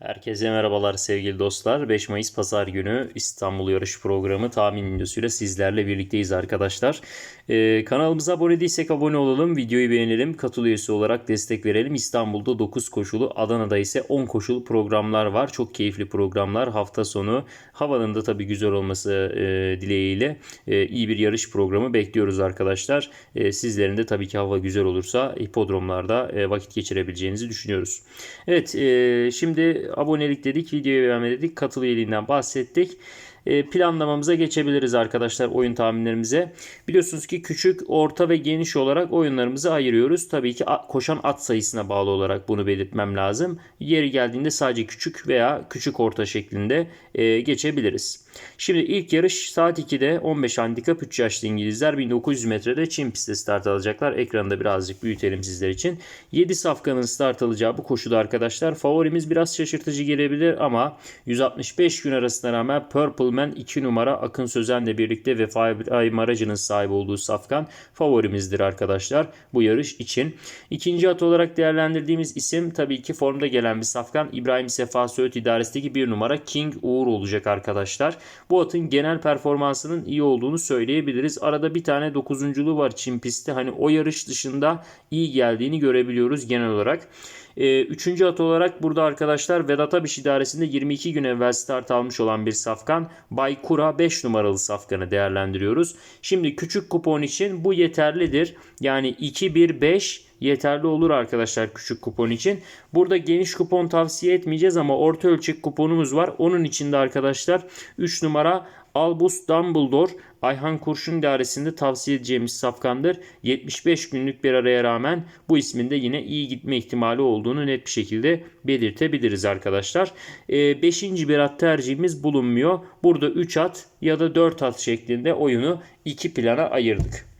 Herkese merhabalar sevgili dostlar. 5 Mayıs Pazar günü İstanbul Yarış Programı tahmin videosuyla sizlerle birlikteyiz arkadaşlar. Ee, kanalımıza abone değilsek abone olalım, videoyu beğenelim, katıl üyesi olarak destek verelim. İstanbul'da 9 koşulu, Adana'da ise 10 koşulu programlar var. Çok keyifli programlar. Hafta sonu havanın da tabii güzel olması e, dileğiyle e, iyi bir yarış programı bekliyoruz arkadaşlar. E, sizlerin de tabii ki hava güzel olursa hipodromlarda e, vakit geçirebileceğinizi düşünüyoruz. Evet e, şimdi abonelik dedik, videoyu beğenme dedik, katıl üyeliğinden bahsettik. E, planlamamıza geçebiliriz arkadaşlar oyun tahminlerimize. Biliyorsunuz ki küçük, orta ve geniş olarak oyunlarımızı ayırıyoruz. Tabii ki koşan at sayısına bağlı olarak bunu belirtmem lazım. Yeri geldiğinde sadece küçük veya küçük orta şeklinde e, geçebiliriz. Şimdi ilk yarış saat 2'de 15 handikap 3 yaşlı İngilizler 1900 metrede Çin pistte start alacaklar. Ekranı da birazcık büyütelim sizler için. 7 safkanın start alacağı bu koşuda arkadaşlar favorimiz biraz şaşırtıcı gelebilir ama 165 gün arasına rağmen Purple Man 2 numara Akın Sözen'le birlikte ve Fahri Maracı'nın sahibi olduğu safkan favorimizdir arkadaşlar bu yarış için. İkinci at olarak değerlendirdiğimiz isim tabii ki formda gelen bir safkan İbrahim Sefa Söğüt idaresindeki bir numara King Uğur olacak arkadaşlar. Bu atın genel performansının iyi olduğunu söyleyebiliriz. Arada bir tane dokuzunculuğu var Çin pistte. Hani o yarış dışında iyi geldiğini görebiliyoruz genel olarak. Ee, üçüncü at olarak burada arkadaşlar Vedat Abiş idaresinde 22 gün evvel start almış olan bir safkan Baykura 5 numaralı safkanı değerlendiriyoruz. Şimdi küçük kupon için bu yeterlidir. Yani 2-1-5 yeterli olur arkadaşlar küçük kupon için. Burada geniş kupon tavsiye etmeyeceğiz ama orta ölçek kuponumuz var. Onun içinde arkadaşlar 3 numara Albus Dumbledore Ayhan Kurşun idaresinde tavsiye edeceğimiz safkandır. 75 günlük bir araya rağmen bu ismin de yine iyi gitme ihtimali olduğunu net bir şekilde belirtebiliriz arkadaşlar. 5. bir at tercihimiz bulunmuyor. Burada 3 at ya da 4 at şeklinde oyunu 2 plana ayırdık.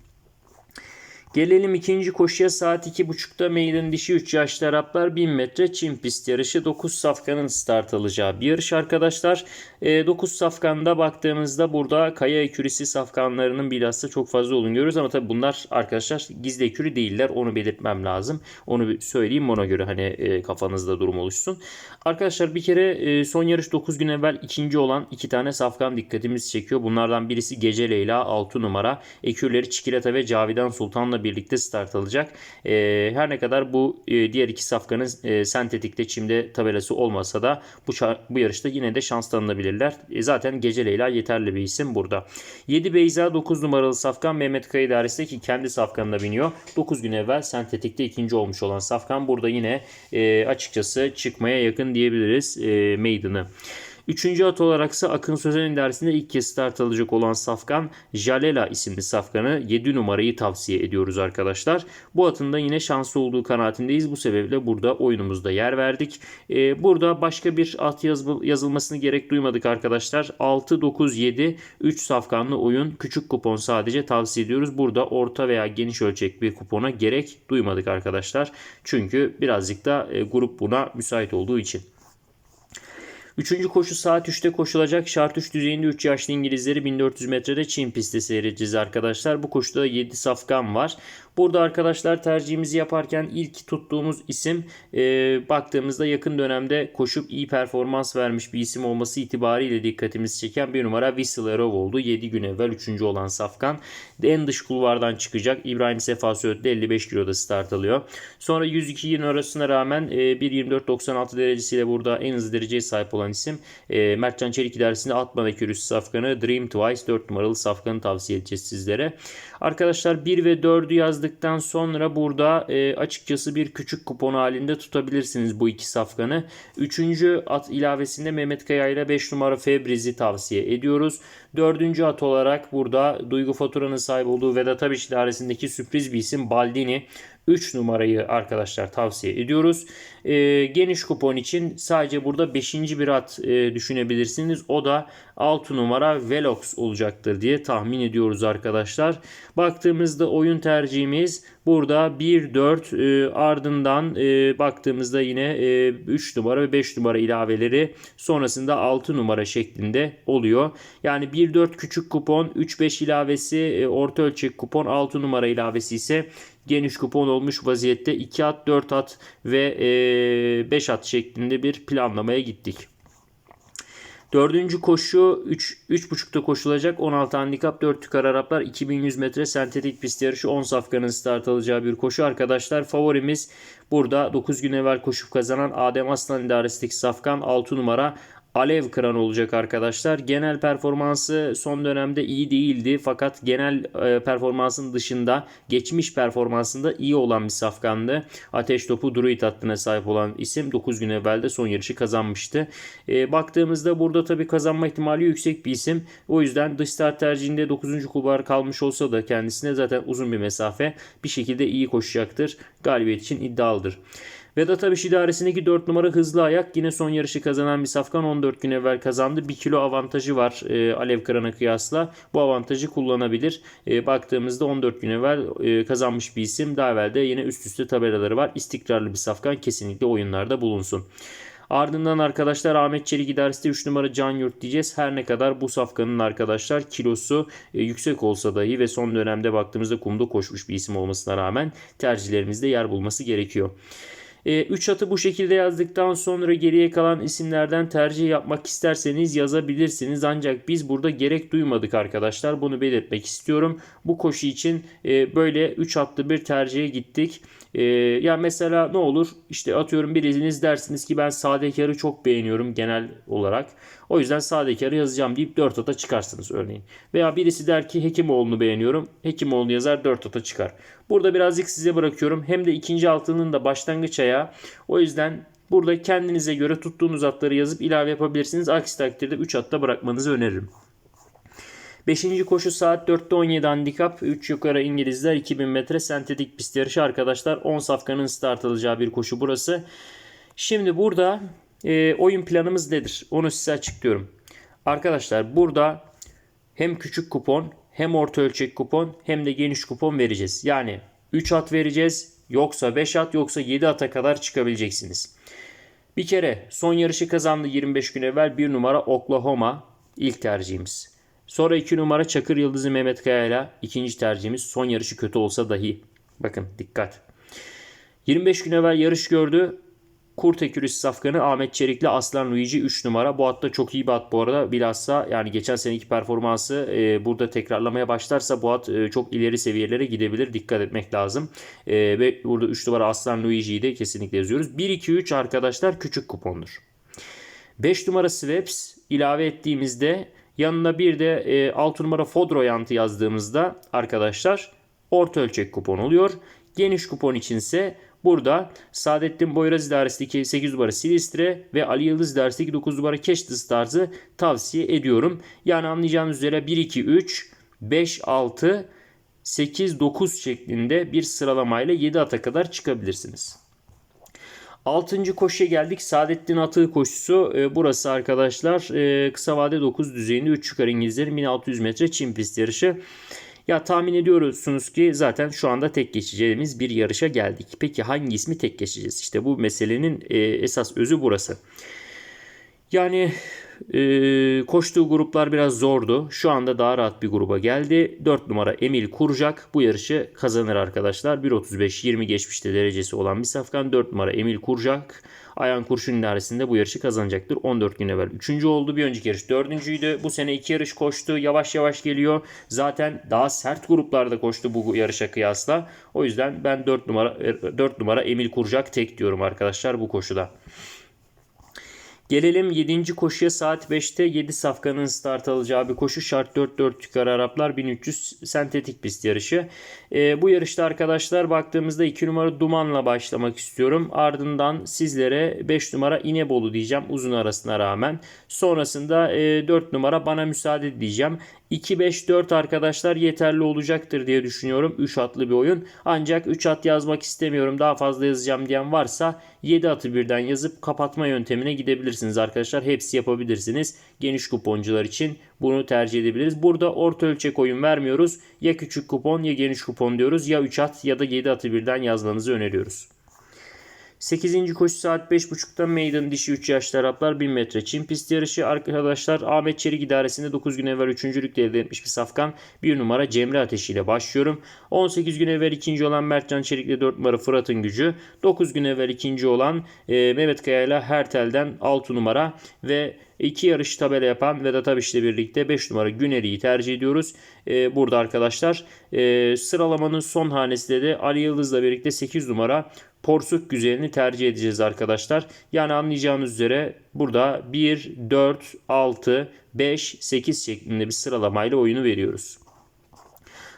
Gelelim ikinci koşuya saat 2.30'da meydan dişi 3 yaşlı Araplar 1000 metre Çin pist yarışı 9 safkanın start alacağı bir yarış arkadaşlar. E, 9 safkanda baktığımızda burada kaya ekürisi safkanlarının bilhassa çok fazla olduğunu görüyoruz ama tabi bunlar arkadaşlar gizli ekürü değiller onu belirtmem lazım. Onu söyleyeyim ona göre hani e, kafanızda durum oluşsun. Arkadaşlar bir kere e, son yarış 9 gün evvel ikinci olan iki tane safkan dikkatimizi çekiyor. Bunlardan birisi Gece Leyla 6 numara. Ekürleri Çikolata ve Cavidan Sultan'la birlikte start alacak. E, her ne kadar bu e, diğer iki safkanın e, sentetikte çimde tabelası olmasa da bu, bu yarışta yine de şans tanınabilirler. E, zaten Gece Leyla yeterli bir isim burada. 7 Beyza 9 numaralı safkan Mehmet Kaya idaresinde ki kendi safkanına biniyor. 9 gün evvel sentetikte ikinci olmuş olan safkan burada yine e, açıkçası çıkmaya yakın diyebiliriz e, meydanı. Üçüncü at olarak ise Akın Sözen idaresinde ilk kez start alacak olan Safkan Jalela isimli Safkan'ı 7 numarayı tavsiye ediyoruz arkadaşlar. Bu atın da yine şanslı olduğu kanaatindeyiz. Bu sebeple burada oyunumuzda yer verdik. Ee, burada başka bir at yazıl yazılmasını gerek duymadık arkadaşlar. 6, 9, 7, 3 Safkanlı oyun küçük kupon sadece tavsiye ediyoruz. Burada orta veya geniş ölçek bir kupona gerek duymadık arkadaşlar. Çünkü birazcık da e, grup buna müsait olduğu için. Üçüncü koşu saat 3'te koşulacak. Şart 3 düzeyinde 3 yaşlı İngilizleri 1400 metrede Çin pistte seyredeceğiz arkadaşlar. Bu koşuda 7 safkan var. Burada arkadaşlar tercihimizi yaparken ilk tuttuğumuz isim e, baktığımızda yakın dönemde koşup iyi performans vermiş bir isim olması itibariyle dikkatimizi çeken bir numara Arrow oldu. 7 gün evvel 3. olan Safkan. En dış kulvardan çıkacak. İbrahim Sefa Söğüt'te 55 kiloda start alıyor. Sonra 102 yıl arasına rağmen e, 1.24.96 derecesiyle burada en hızlı dereceye sahip olan isim e, Mertcan Çelik idaresinde Atman Ekürüsü Safkan'ı Dream Twice 4 numaralı Safkan'ı tavsiye edeceğiz sizlere. Arkadaşlar 1 ve 4'ü yazdıktan sonra burada e, açıkçası bir küçük kupon halinde tutabilirsiniz bu iki safkanı. Üçüncü at ilavesinde Mehmet Kaya ile 5 numara Febriz'i tavsiye ediyoruz. Dördüncü at olarak burada Duygu Fatura'nın sahip olduğu Vedat Abiş idaresindeki sürpriz bir isim Baldini. 3 numarayı arkadaşlar tavsiye ediyoruz. E, geniş kupon için sadece burada 5. bir at e, düşünebilirsiniz. O da 6 numara Velox olacaktır diye tahmin ediyoruz arkadaşlar. Baktığımızda oyun tercihimiz Burada 1-4 e, ardından e, baktığımızda yine e, 3 numara ve 5 numara ilaveleri sonrasında 6 numara şeklinde oluyor. Yani 1-4 küçük kupon 3-5 ilavesi e, orta ölçek kupon 6 numara ilavesi ise geniş kupon olmuş vaziyette 2 at 4 at ve e, 5 at şeklinde bir planlamaya gittik. Dördüncü koşu 3 3.5'ta koşulacak. 16 handikap 4 tükar Araplar 2100 metre sentetik pist yarışı 10 safkanın start alacağı bir koşu. Arkadaşlar. Favorimiz burada. 9 gün evvel koşup kazanan Adem Aslan idaresindeki safkan 6 numara alev kıran olacak arkadaşlar. Genel performansı son dönemde iyi değildi fakat genel e, performansın dışında geçmiş performansında iyi olan bir safkandı. Ateş topu druid hattına sahip olan isim 9 gün evvel de son yarışı kazanmıştı. E, baktığımızda burada tabi kazanma ihtimali yüksek bir isim. O yüzden dış start tercihinde 9. kulvar kalmış olsa da kendisine zaten uzun bir mesafe bir şekilde iyi koşacaktır. Galibiyet için iddialıdır. Vedat Abiş idaresindeki 4 numara hızlı ayak yine son yarışı kazanan bir safkan 14 gün evvel kazandı. 1 kilo avantajı var e, Alev Kıran'a kıyasla. Bu avantajı kullanabilir. E, baktığımızda 14 gün evvel e, kazanmış bir isim. Daha evvel de yine üst üste tabelaları var. İstikrarlı bir safkan kesinlikle oyunlarda bulunsun. Ardından arkadaşlar Ahmet Çelik idaresinde 3 numara Can Yurt diyeceğiz. Her ne kadar bu safkanın arkadaşlar kilosu e, yüksek olsa dahi ve son dönemde baktığımızda kumda koşmuş bir isim olmasına rağmen tercihlerimizde yer bulması gerekiyor. 3 e, atı bu şekilde yazdıktan sonra geriye kalan isimlerden tercih yapmak isterseniz yazabilirsiniz. Ancak biz burada gerek duymadık arkadaşlar. Bunu belirtmek istiyorum. Bu koşu için e, böyle 3 atlı bir tercihe gittik. Ee, ya mesela ne olur işte atıyorum biriniz dersiniz ki ben sadekarı çok beğeniyorum genel olarak. O yüzden sadekarı yazacağım deyip 4 ata çıkarsınız örneğin. Veya birisi der ki Hekimoğlu'nu beğeniyorum. Hekimoğlu yazar 4 ata çıkar. Burada birazcık size bırakıyorum. Hem de ikinci altının da başlangıç ayağı. O yüzden burada kendinize göre tuttuğunuz atları yazıp ilave yapabilirsiniz. Aksi takdirde 3 atta bırakmanızı öneririm. Beşinci koşu saat 4'te 17 handikap. 3 yukarı İngilizler 2000 metre sentetik pist yarışı arkadaşlar. 10 safkanın start alacağı bir koşu burası. Şimdi burada e, oyun planımız nedir? Onu size açıklıyorum. Arkadaşlar burada hem küçük kupon hem orta ölçek kupon hem de geniş kupon vereceğiz. Yani 3 at vereceğiz. Yoksa 5 at yoksa 7 ata kadar çıkabileceksiniz. Bir kere son yarışı kazandı 25 gün evvel bir numara Oklahoma ilk tercihimiz. Sonra 2 numara Çakır Yıldızı Mehmet Kaya ile ikinci tercihimiz son yarışı kötü olsa dahi. Bakın dikkat. 25 gün evvel yarış gördü. Kurt Ekürüs Safkan'ı Ahmet Çelik'le Aslan Luigi 3 numara. Bu hatta çok iyi bir at bu arada. Bilhassa yani geçen seneki performansı e, burada tekrarlamaya başlarsa bu at e, çok ileri seviyelere gidebilir. Dikkat etmek lazım. E, ve burada 3 numara Aslan Luigi'yi de kesinlikle yazıyoruz. 1-2-3 arkadaşlar küçük kupondur. 5 numara Sweps ilave ettiğimizde Yanına bir de e, 6 numara Fodro yantı yazdığımızda arkadaşlar orta ölçek kupon oluyor. Geniş kupon içinse burada Saadettin Boyraz idaresindeki 8 numara Silistre ve Ali Yıldız idaresindeki 9 numara Keştiz tarzı tavsiye ediyorum. Yani anlayacağınız üzere 1, 2, 3, 5, 6, 8, 9 şeklinde bir sıralamayla 7 ata kadar çıkabilirsiniz. Altıncı koşuya geldik. Saadettin Atığı koşusu. E, burası arkadaşlar e, kısa vade 9 düzeyinde 3 yukarı İngilizlerin 1600 metre çim pist yarışı. Ya tahmin ediyorsunuz ki zaten şu anda tek geçeceğimiz bir yarışa geldik. Peki hangi ismi tek geçeceğiz? İşte bu meselenin e, esas özü burası. Yani e, koştuğu gruplar biraz zordu. Şu anda daha rahat bir gruba geldi. 4 numara Emil Kurcak bu yarışı kazanır arkadaşlar. 1.35-20 geçmişte derecesi olan bir safkan. 4 numara Emil Kurcak Ayhan Kurşun idaresinde bu yarışı kazanacaktır. 14 gün evvel 3. oldu. Bir önceki yarış 4.'üydü. Bu sene 2 yarış koştu. Yavaş yavaş geliyor. Zaten daha sert gruplarda koştu bu yarışa kıyasla. O yüzden ben 4 numara 4 numara Emil Kurcak tek diyorum arkadaşlar bu koşuda. Gelelim 7. koşuya saat 5'te 7 safkanın start alacağı bir koşu. Şart 4-4 yukarı Araplar 1300 sentetik pist yarışı. E, bu yarışta arkadaşlar baktığımızda 2 numara Duman'la başlamak istiyorum. Ardından sizlere 5 numara İnebolu diyeceğim uzun arasına rağmen. Sonrasında e, 4 numara Bana Müsaade diyeceğim. 2-5-4 arkadaşlar yeterli olacaktır diye düşünüyorum. 3 atlı bir oyun. Ancak 3 at yazmak istemiyorum daha fazla yazacağım diyen varsa 7 atı birden yazıp kapatma yöntemine gidebilirsiniz arkadaşlar. Hepsi yapabilirsiniz. Geniş kuponcular için bunu tercih edebiliriz. Burada orta ölçek oyun vermiyoruz. Ya küçük kupon ya geniş kupon diyoruz. Ya 3 at ya da 7 atı birden yazmanızı öneriyoruz. 8. koşu saat 5.30'da Maiden dişi 3 yaşlı Araplar 1000 metre Çin pist yarışı arkadaşlar Ahmet Çelik idaresinde 9 gün evvel 3. elde etmiş bir safkan 1 numara Cemre Ateşi ile başlıyorum. 18 gün evvel 2. olan Mertcan Çelik ile 4 numara Fırat'ın gücü. 9 gün evvel 2. olan e, Mehmet Kaya ile Hertel'den 6 numara ve İki yarış tabela yapan Vedat Abiş'le birlikte 5 numara Güneri'yi tercih ediyoruz. Ee, burada arkadaşlar e, sıralamanın son hanesinde de Ali Yıldız'la birlikte 8 numara Porsuk güzelini tercih edeceğiz arkadaşlar. Yani anlayacağınız üzere burada 1, 4, 6, 5, 8 şeklinde bir sıralamayla oyunu veriyoruz.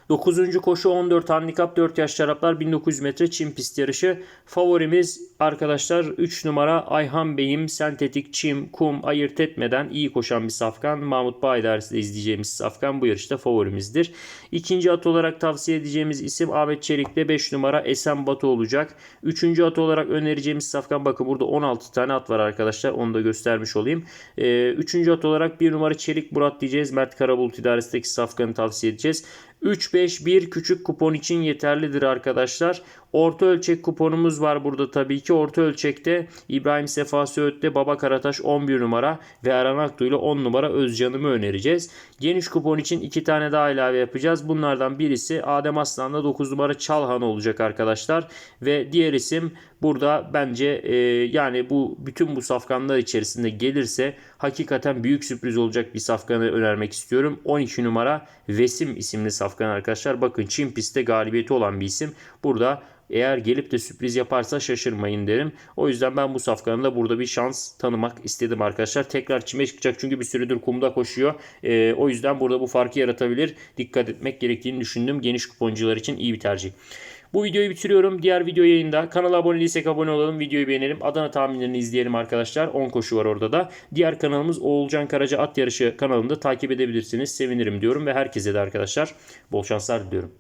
9. koşu 14 handikap 4 yaş şaraplar 1900 metre çim pist yarışı. Favorimiz arkadaşlar 3 numara Ayhan Bey'im sentetik çim kum ayırt etmeden iyi koşan bir safkan. Mahmut Baydar'sı izleyeceğimiz safkan bu yarışta favorimizdir. İkinci at olarak tavsiye edeceğimiz isim Ahmet Çelik'te 5 numara Esen Batu olacak. Üçüncü at olarak önereceğimiz safkan bakın burada 16 tane at var arkadaşlar onu da göstermiş olayım. Ee, üçüncü at olarak 1 numara Çelik Murat diyeceğiz. Mert Karabulut idaresindeki safkanı tavsiye edeceğiz. 3-5-1 küçük kupon için yeterlidir arkadaşlar. Orta ölçek kuponumuz var burada tabii ki. Orta ölçekte İbrahim Sefa Söğüt'te Baba Karataş 11 numara ve Aran Aktu ile 10 numara Özcan'ımı önereceğiz. Geniş kupon için 2 tane daha ilave yapacağız. Bunlardan birisi Adem Aslan'da 9 numara Çalhan olacak arkadaşlar. Ve diğer isim burada bence e, yani bu bütün bu safkanlar içerisinde gelirse hakikaten büyük sürpriz olacak bir safkanı önermek istiyorum. 12 numara Vesim isimli safkan arkadaşlar. Bakın Çin pistte galibiyeti olan bir isim. Burada eğer gelip de sürpriz yaparsa şaşırmayın derim. O yüzden ben bu safkanın da burada bir şans tanımak istedim arkadaşlar. Tekrar çime çıkacak çünkü bir süredir kumda koşuyor. Ee, o yüzden burada bu farkı yaratabilir. Dikkat etmek gerektiğini düşündüm. Geniş kuponcular için iyi bir tercih. Bu videoyu bitiriyorum. Diğer video yayında. Kanala abone değilsek abone olalım. Videoyu beğenelim. Adana tahminlerini izleyelim arkadaşlar. 10 koşu var orada da. Diğer kanalımız Oğulcan Karaca At Yarışı kanalında takip edebilirsiniz. Sevinirim diyorum ve herkese de arkadaşlar bol şanslar diliyorum.